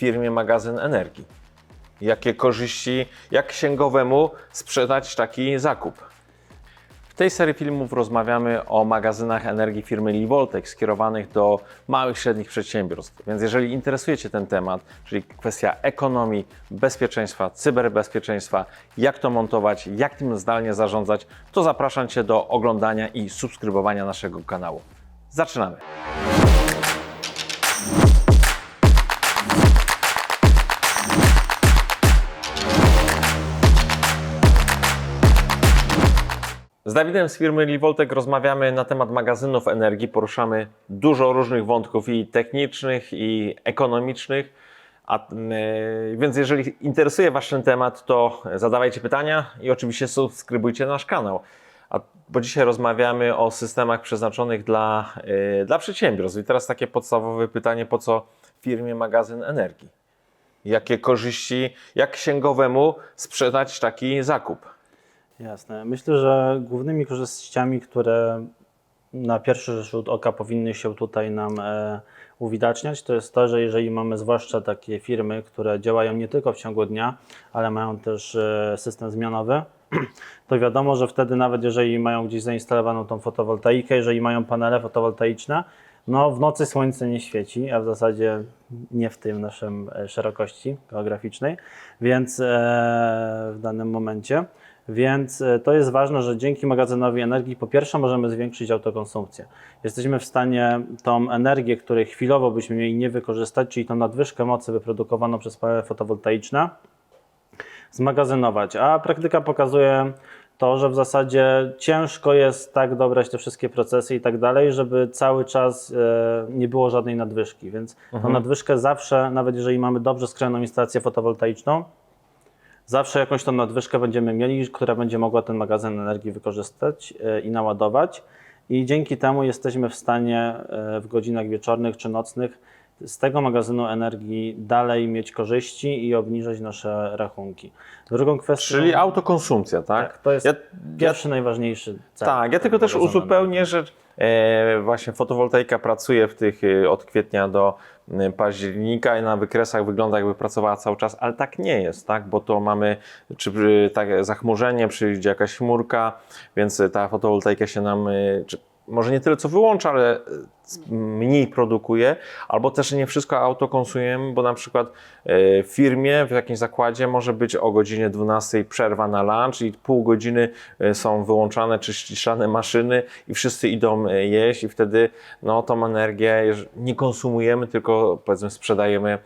firmie magazyn energii? Jakie korzyści, jak księgowemu sprzedać taki zakup? W tej serii filmów rozmawiamy o magazynach energii firmy Livoltech skierowanych do małych i średnich przedsiębiorstw. Więc jeżeli interesuje Cię ten temat, czyli kwestia ekonomii, bezpieczeństwa, cyberbezpieczeństwa, jak to montować, jak tym zdalnie zarządzać, to zapraszam Cię do oglądania i subskrybowania naszego kanału. Zaczynamy! Z Dawidem z firmy Livoltech rozmawiamy na temat magazynów energii. Poruszamy dużo różnych wątków i technicznych, i ekonomicznych. A, yy, więc jeżeli interesuje Was ten temat, to zadawajcie pytania i oczywiście subskrybujcie nasz kanał. A, bo dzisiaj rozmawiamy o systemach przeznaczonych dla, yy, dla przedsiębiorstw. I teraz takie podstawowe pytanie, po co firmie magazyn energii? Jakie korzyści, jak księgowemu sprzedać taki zakup? Jasne. Myślę, że głównymi korzyściami, które na pierwszy rzut oka powinny się tutaj nam e, uwidaczniać, to jest to, że jeżeli mamy zwłaszcza takie firmy, które działają nie tylko w ciągu dnia, ale mają też e, system zmianowy, to wiadomo, że wtedy nawet jeżeli mają gdzieś zainstalowaną tą fotowoltaikę, jeżeli mają panele fotowoltaiczne, no w nocy słońce nie świeci, a w zasadzie nie w tym naszym e, szerokości geograficznej, więc e, w danym momencie. Więc e, to jest ważne, że dzięki magazynowi energii po pierwsze możemy zwiększyć autokonsumpcję. Jesteśmy w stanie tą energię, której chwilowo byśmy mieli nie wykorzystać, czyli tą nadwyżkę mocy wyprodukowaną przez panele fotowoltaiczne, zmagazynować. A praktyka pokazuje to, że w zasadzie ciężko jest tak dobrać te wszystkie procesy i tak dalej, żeby cały czas e, nie było żadnej nadwyżki. Więc tą nadwyżkę zawsze, nawet jeżeli mamy dobrze skrojoną instalację fotowoltaiczną, zawsze jakąś tą nadwyżkę będziemy mieli, która będzie mogła ten magazyn energii wykorzystać e, i naładować. I dzięki temu jesteśmy w stanie e, w godzinach wieczornych czy nocnych z tego magazynu energii dalej mieć korzyści i obniżać nasze rachunki. Drugą kwestią. Czyli autokonsumpcja, tak? tak, to jest Ja- pierwszy najważniejszy cel. Tak, ja tylko też uzupełnię, że e, właśnie fotowoltaika pracuje w tych e, od kwietnia do października i na wykresach wygląda jakby pracowała cały czas, ale tak nie jest, tak? Bo to mamy czy e, tak, zachmurzenie, przyjdzie jakaś chmurka, więc ta fotowoltaika się nam e, czy, może nie tyle co wyłącza, ale e, mniej produkuje, albo też nie wszystko autokonsumujemy, bo na przykład e, w firmie, w jakimś zakładzie może być o godzinie 12 przerwa na lunch i pół godziny e, są wyłączane czy ściszane maszyny i wszyscy idą jeść i wtedy no, tą energię nie konsumujemy, tylko powiedzmy sprzedajemy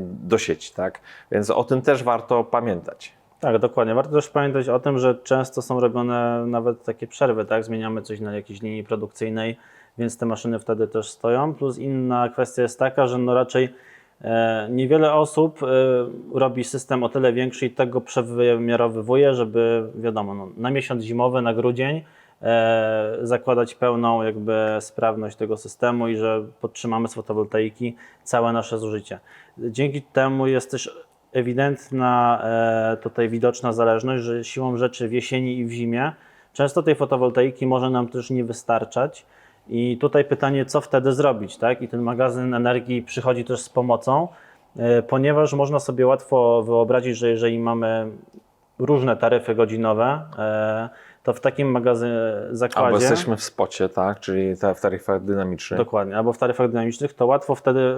do sieci, tak? Więc o tym też warto pamiętać. Tak, dokładnie. Warto też pamiętać o tym, że często są robione nawet takie przerwy, tak? Zmieniamy coś na jakiejś linii produkcyjnej, więc te maszyny wtedy też stoją. Plus inna kwestia jest taka, że no raczej e, niewiele osób e, robi system o tyle większy i tego przewymiarowywuje, żeby wiadomo, no, na miesiąc zimowy, na grudzień e, zakładać pełną jakby sprawność tego systemu i że podtrzymamy z fotowoltaiki całe nasze zużycie. Dzięki temu jest też ewidentna e, tutaj widoczna zależność, że siłą rzeczy w jesieni i w zimie często tej fotowoltaiki może nam też nie wystarczać. I tutaj pytanie, co wtedy zrobić, tak? I ten magazyn energii przychodzi też z pomocą, e, ponieważ można sobie łatwo wyobrazić, że jeżeli mamy różne taryfy godzinowe, e, to w takim magazynie zakładzie... Albo jesteśmy w spocie, tak? Czyli w taryfach dynamicznych. Dokładnie, albo w taryfach dynamicznych, to łatwo wtedy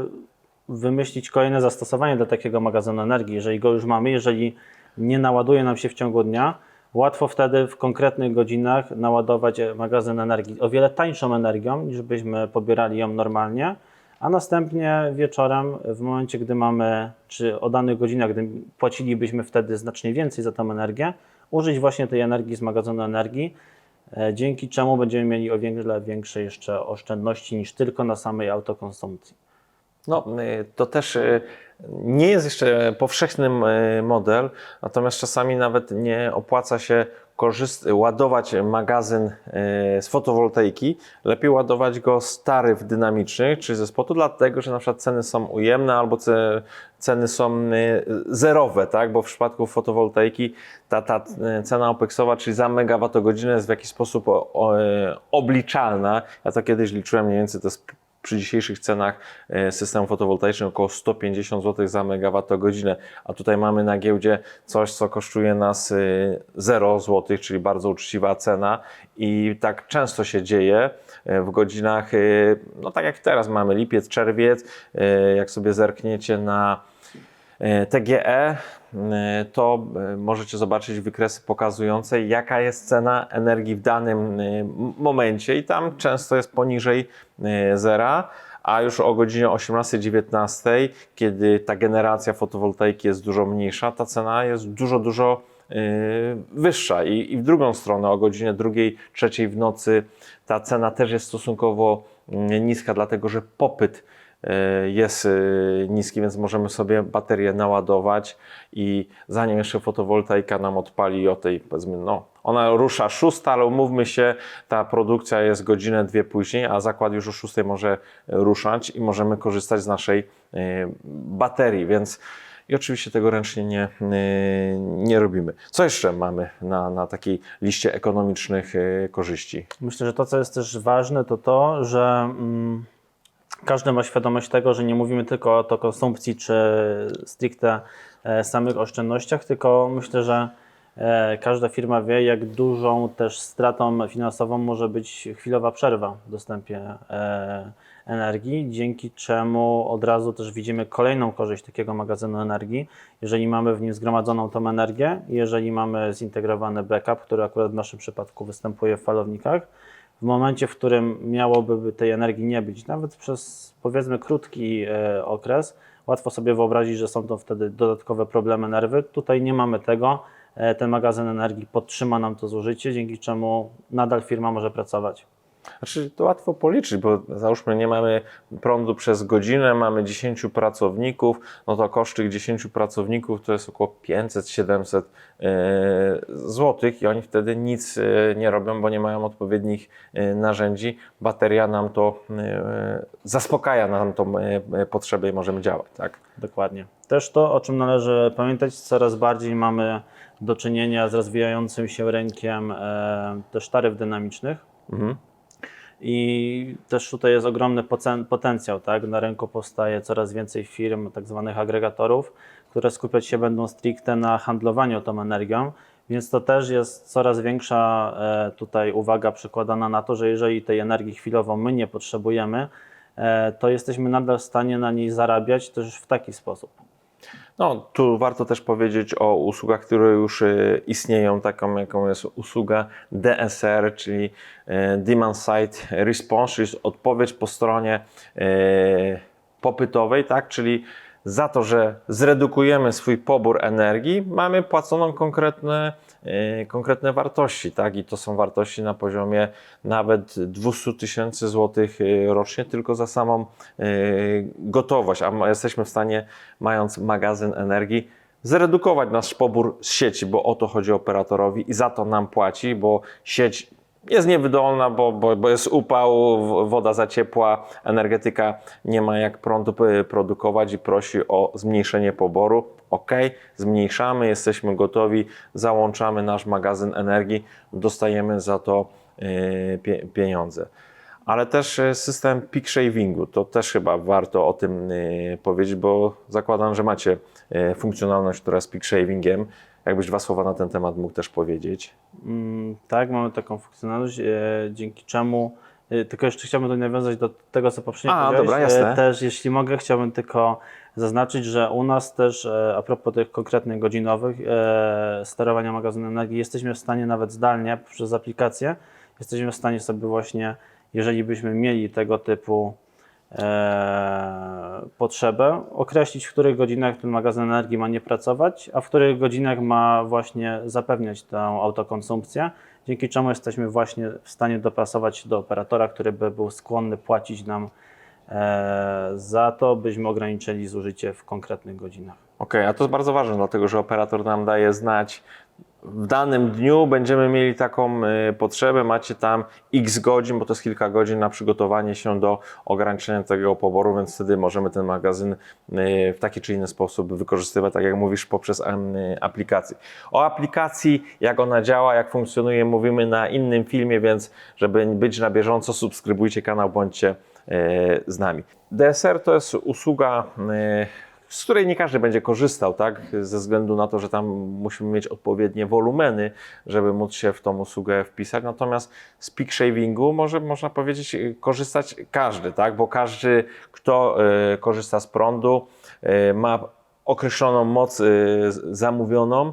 wymyślić kolejne zastosowanie dla takiego magazynu energii. Jeżeli go już mamy, jeżeli nie naładuje nam się w ciągu dnia, łatwo wtedy w konkretnych godzinach naładować magazyn energii o wiele tańszą energią, niż byśmy pobierali ją normalnie, a następnie wieczorem, w momencie, gdy mamy, czy o danych godzinach, gdy płacilibyśmy wtedy znacznie więcej za tą energię, użyć właśnie tej energii z magazynu energii, e, dzięki czemu będziemy mieli o wiele większe jeszcze oszczędności niż tylko na samej autokonsumpcji. No, y, to też y, nie jest jeszcze powszechny y, model, natomiast czasami nawet nie opłaca się korzyst- ładować magazyn z fotowoltaiki. Lepiej ładować go z taryf dynamicznych czy ze spotu, dlatego że na przykład ceny są ujemne albo ce- ceny są zerowe, tak? bo w przypadku fotowoltaiki ta, ta cena OPEX-owa, czyli za megawattogodzinę jest w jakiś sposób obliczalna. Ja to kiedyś liczyłem mniej więcej, to jest przy dzisiejszych cenach e, systemu fotowoltaicznego około 150 zł za megawattogodzinę, a tutaj mamy na giełdzie coś, co kosztuje nas e, 0 zł, czyli bardzo uczciwa cena. I tak często się dzieje e, w godzinach, e, no tak jak teraz mamy lipiec, czerwiec, e, jak sobie zerkniecie na e, TGE, to e, możecie zobaczyć wykresy pokazujące, jaka jest cena energii w danym e, momencie i tam często jest poniżej e, zera, a już o godzinie 18-19, kiedy ta generacja fotowoltaiki jest dużo mniejsza, ta cena jest dużo, dużo wyższa. I, i w drugą stronę o godzinie drugiej, trzeciej w nocy ta cena też jest stosunkowo mm, niska, dlatego że popyt jest e, niski, więc możemy sobie baterię naładować i zanim jeszcze fotowoltaika nam odpali o tej, powiedzmy, no, ona rusza szósta, ale umówmy się, ta produkcja jest godzinę, dwie później, a zakład już o szóstej może ruszać i możemy korzystać z naszej e, baterii, więc i oczywiście tego ręcznie nie, y, nie robimy. Co jeszcze mamy na, na takiej liście ekonomicznych y, korzyści? Myślę, że to, co jest też ważne, to to, że mm, każdy ma świadomość tego, że nie mówimy tylko o to konsumpcji czy stricte e, samych oszczędnościach, tylko myślę, że e, każda firma wie, jak dużą też stratą finansową może być chwilowa przerwa w dostępie e, energii, dzięki czemu od razu też widzimy kolejną korzyść takiego magazynu energii, jeżeli mamy w nim zgromadzoną tą energię, jeżeli mamy zintegrowany backup, który akurat w naszym przypadku występuje w falownikach, w momencie, w którym miałoby tej energii nie być, nawet przez powiedzmy krótki e, okres, łatwo sobie wyobrazić, że są to wtedy dodatkowe problemy nerwy. Tutaj nie mamy tego. E, ten magazyn energii podtrzyma nam to zużycie, dzięki czemu nadal firma może pracować. Znaczy, to łatwo policzyć, bo załóżmy, nie mamy prądu przez godzinę, mamy 10 pracowników, no to koszt tych 10 pracowników to jest około 500-700 złotych i oni wtedy nic e, nie robią, bo nie mają odpowiednich e, narzędzi. Bateria nam to e, zaspokaja nam tą e, potrzebę i możemy działać, tak? Dokładnie. Też to, o czym należy pamiętać, coraz bardziej mamy do czynienia z rozwijającym się rynkiem e, też taryf dynamicznych. Mhm. I też tutaj jest ogromny potencjał. Tak? Na rynku powstaje coraz więcej firm, tak zwanych agregatorów, które skupiać się będą stricte na handlowaniu tą energią. Więc to też jest coraz większa e, tutaj uwaga przykładana na to, że jeżeli tej energii chwilowo my nie potrzebujemy, e, to jesteśmy nadal w stanie na niej zarabiać też w taki sposób. No, tu warto też powiedzieć o usługach, które już e, istnieją, taką jaką jest usługa DSR, czyli e, Demand Side Response, czyli odpowiedź po stronie e, popytowej, tak? czyli za to, że zredukujemy swój pobór energii, mamy płaconą konkretne, konkretne wartości, tak? I to są wartości na poziomie nawet 200 tysięcy złotych e, rocznie tylko za samą e, gotowość, a jesteśmy w stanie, mając magazyn energii, zredukować nasz pobór z sieci, bo o to chodzi operatorowi i za to nam płaci, bo sieć jest niewydolna, bo, bo, bo jest upał, woda za ciepła, energetyka nie ma jak prądu produkować i prosi o zmniejszenie poboru. Ok, zmniejszamy, jesteśmy gotowi, załączamy nasz magazyn energii, dostajemy za to pie, pieniądze. Ale też e, system peak shavingu, to też chyba warto o tym yy, powiedzieć, bo zakładam, że macie funkcjonalność, która jest peak shavingiem. Jakbyś dwa słowa na ten temat mógł też powiedzieć. Mm, Tak, mamy taką funkcjonalność, e, dzięki czemu. E, Tylko jeszcze chciałbym tutaj nawiązać do tego, co poprzednio A, powiedziałeś. dobra, E, jasne. Też, jeśli mogę, chciałbym tylko zaznaczyć, że u nas też, e, a propos tych konkretnych godzinowych sterowania magazynu energii, jesteśmy w stanie nawet zdalnie przez aplikację, jesteśmy w stanie sobie właśnie, jeżeli byśmy mieli tego typu e, potrzebę, określić, w których godzinach ten magazyn energii ma nie pracować, a w których godzinach ma właśnie zapewniać tę autokonsumpcję, dzięki czemu jesteśmy właśnie w stanie dopasować się do operatora, który by był skłonny płacić nam e, za to, byśmy ograniczyli zużycie w konkretnych godzinach. Okej, a to jest bardzo ważne, dlatego że operator nam daje znać, w danym dniu będziemy mieli taką y, potrzebę, macie tam x godzin, bo to jest kilka godzin na przygotowanie się do ograniczenia tego poboru, więc wtedy możemy ten magazyn y, w taki czy inny sposób wykorzystywać, tak jak mówisz, poprzez y, aplikację. O aplikacji, jak ona działa, jak funkcjonuje, mówimy na innym filmie, więc żeby być na bieżąco, subskrybujcie kanał, bądźcie z nami. DSR to jest usługa, z której nie każdy będzie korzystał, tak? Ze względu na to, że tam musimy mieć odpowiednie wolumeny, żeby móc się w tą usługę wpisać. Natomiast z peak shavingu może, można powiedzieć, korzystać każdy, tak? Bo każdy, kto e, korzysta z prądu, e, ma określoną moc z- zamówioną,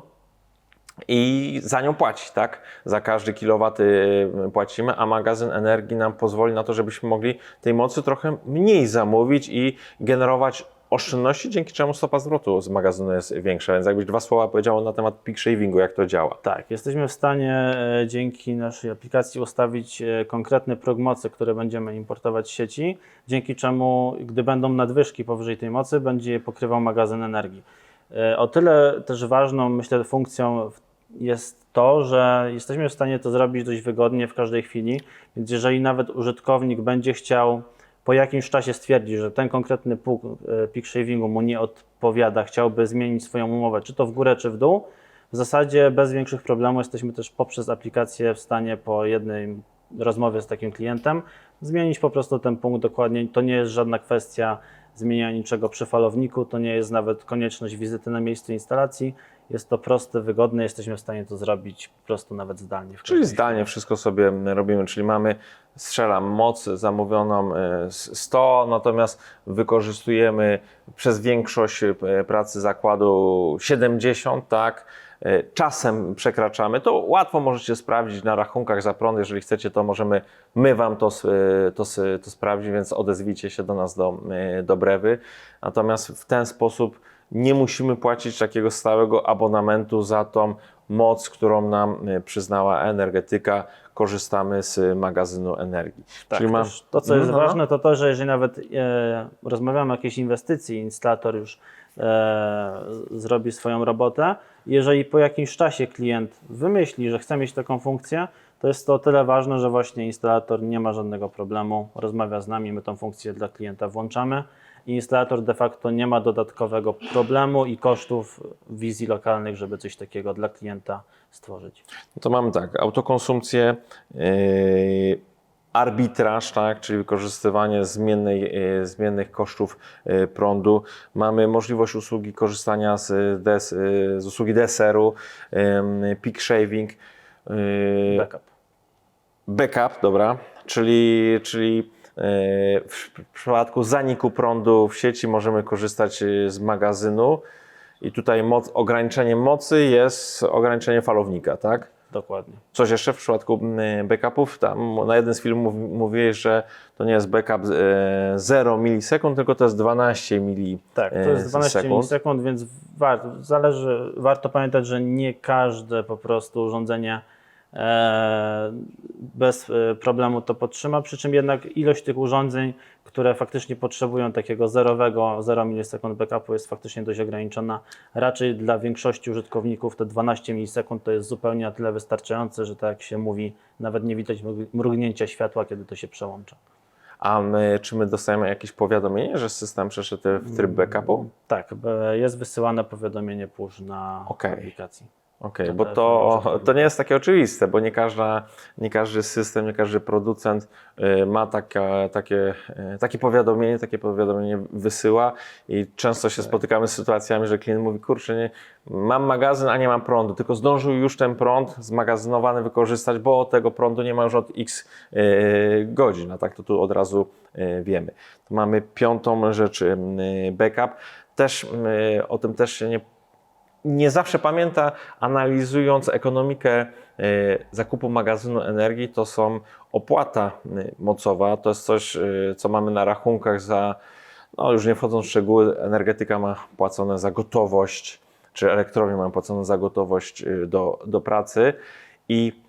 i za nią płaci, tak? Za każdy kilowat y, płacimy, a magazyn energii nam pozwoli na to, żebyśmy mogli tej mocy trochę mniej zamówić i generować oszczędności, dzięki czemu stopa zwrotu z magazynu jest większa. Więc jakbyś dwa słowa powiedział na temat peak shavingu, jak to działa. Tak, jesteśmy w stanie e, dzięki naszej aplikacji ustawić e, konkretny próg mocy, który będziemy importować z sieci, dzięki czemu, gdy będą nadwyżki powyżej tej mocy, będzie je pokrywał magazyn energii. E, O tyle też ważną, myślę, funkcją jest to, że jesteśmy w stanie to zrobić dość wygodnie w każdej chwili, więc jeżeli nawet użytkownik będzie chciał po jakimś czasie stwierdzi, że ten konkretny pług e, shavingu mu nie odpowiada, chciałby zmienić swoją umowę, czy to w górę, czy w dół, w zasadzie bez większych problemów jesteśmy też poprzez aplikację w stanie po jednej rozmowie z takim klientem zmienić po prostu ten punkt dokładnie. To nie jest żadna kwestia zmieniania niczego przy falowniku, to nie jest nawet konieczność wizyty na miejscu instalacji. Jest to proste, wygodne, jesteśmy w stanie to zrobić po prostu nawet zdalnie. Czyli zdalnie wszystko sobie robimy, czyli mamy, strzelam, moc zamówioną e, s- 100, natomiast wykorzystujemy przez większość e, pracy zakładu 70, tak? E, Czasem przekraczamy. To łatwo możecie sprawdzić na rachunkach za prąd. Jeżeli chcecie, to możemy my Wam to, e, to, to sprawdzić, więc odezwijcie się do nas do, e, do Brewy. Natomiast w ten sposób nie musimy płacić takiego stałego abonamentu za tą moc, którą nam e, przyznała energetyka. Korzystamy z magazynu energii. Tak, Czyli też to, co jest No, no, no. ważne, to to, że jeżeli nawet e, rozmawiamy o jakiejś inwestycji, instalator już e, zrobi swoją robotę, jeżeli po jakimś czasie klient wymyśli, że chce mieć taką funkcję, to jest to o tyle ważne, że właśnie instalator nie ma żadnego problemu, rozmawia z nami, my tą funkcję dla klienta włączamy i instalator de facto nie ma dodatkowego problemu i kosztów wizji lokalnych, żeby coś takiego dla klienta stworzyć. No to mamy tak, autokonsumpcję, yy, arbitraż, tak, czyli wykorzystywanie zmiennej, yy, zmiennych kosztów yy, prądu. Mamy możliwość usługi korzystania z, des, yy, z usługi deseru, yy, peak shaving, yy, Backup. backup, dobra, czyli, czyli w przypadku zaniku prądu w sieci możemy korzystać yy, z magazynu i tutaj moc, ograniczenie mocy jest ograniczenie falownika, tak? Dokładnie. Coś jeszcze w przypadku mm, backupów? Tam na jeden z filmów mówiłeś, że to nie jest backup e, 0 milisekund, tylko to jest 12 milisekund. Tak, to jest 12 milisekund, więc warto, zależy, warto pamiętać, że nie każde po prostu urządzenie e, bez e, problemu to podtrzyma, przy czym jednak ilość tych urządzeń, które faktycznie potrzebują takiego zerowego 0 milisekund backupu jest faktycznie dość ograniczona. Raczej dla większości użytkowników te 12 milisekund to jest zupełnie na tyle wystarczające, że tak jak się mówi, nawet nie widać mrug- mrugnięcia światła, kiedy to się przełącza. A my, czy my dostajemy jakieś powiadomienie, że system przeszedł w tryb backupu? Tak, b- jest wysyłane powiadomienie push na Okej. aplikacji. Okej, To bo to, to nie jest takie oczywiste, bo nie, każda, nie każdy system, nie każdy producent y, ma taka, takie, y, takie powiadomienie, takie powiadomienie wysyła i często się spotykamy z sytuacjami, że klient mówi, kurczę, nie, mam magazyn, a nie mam prądu, tylko zdążył już ten prąd zmagazynowany wykorzystać, bo tego prądu nie ma już od x y, godzin, a tak to tu od razu wiemy. To mamy piątą rzecz, backup. Też o tym też się nie nie zawsze pamięta, analizując ekonomikę e, zakupu magazynu energii, to są opłata e, mocowa. To jest coś, e, co mamy na rachunkach za, no już nie wchodząc w szczegóły, energetyka ma płacone za gotowość, czy elektrownie mają płacone za gotowość do, do pracy i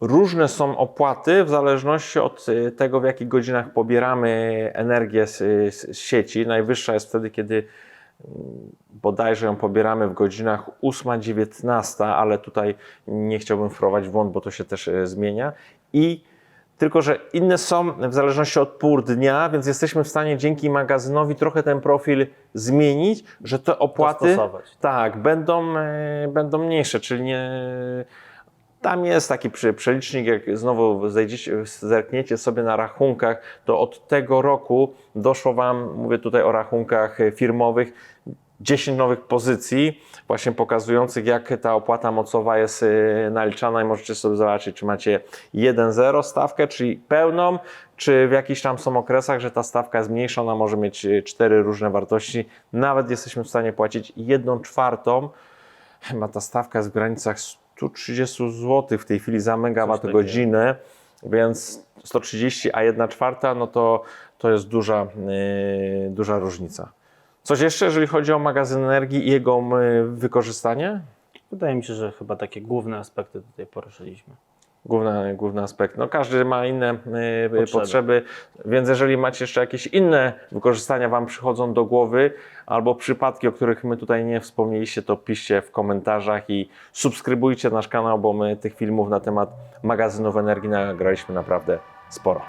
Różne są opłaty w zależności od tego, w jakich godzinach pobieramy energię z, z sieci. Najwyższa jest wtedy, kiedy bodajże ją pobieramy w godzinach 8-19, ale tutaj nie chciałbym wprowadzić w błąd, bo to się też e, zmienia. I tylko, że inne są w zależności od pór dnia, więc jesteśmy w stanie dzięki magazynowi trochę ten profil zmienić, że te opłaty tak, będą, e, będą mniejsze, czyli nie Tam jest taki przelicznik, jak znowu zejdziecie, zerkniecie sobie na rachunkach, to od tego roku doszło Wam, mówię tutaj o rachunkach firmowych, 10 nowych pozycji, właśnie pokazujących, jak ta opłata mocowa jest e, naliczana i możecie sobie zobaczyć, czy macie 1,0 stawkę, czyli pełną, czy w jakichś tam są okresach, że ta stawka jest mniejsza, ona może mieć e, cztery różne wartości. Nawet jesteśmy w stanie płacić 1 czwartą, chyba ta stawka jest w granicach 130 zł w tej chwili za megawattogodzinę, więc 130, a 1 czwarta, no to, to jest duża, yy, duża różnica. Coś jeszcze, jeżeli chodzi o magazyn energii i jego yy, wykorzystanie? Wydaje mi się, że chyba takie główne aspekty tutaj poruszyliśmy. Główny, główny aspekt. No, każdy ma inne yy, Potrzeby. potrzeby. więc jeżeli macie jeszcze jakieś inne wykorzystania Wam przychodzą do głowy, albo przypadki, o których my tutaj nie wspomnieliście, to piszcie w komentarzach i subskrybujcie nasz kanał, bo my tych filmów na temat magazynów energii nagraliśmy naprawdę sporo.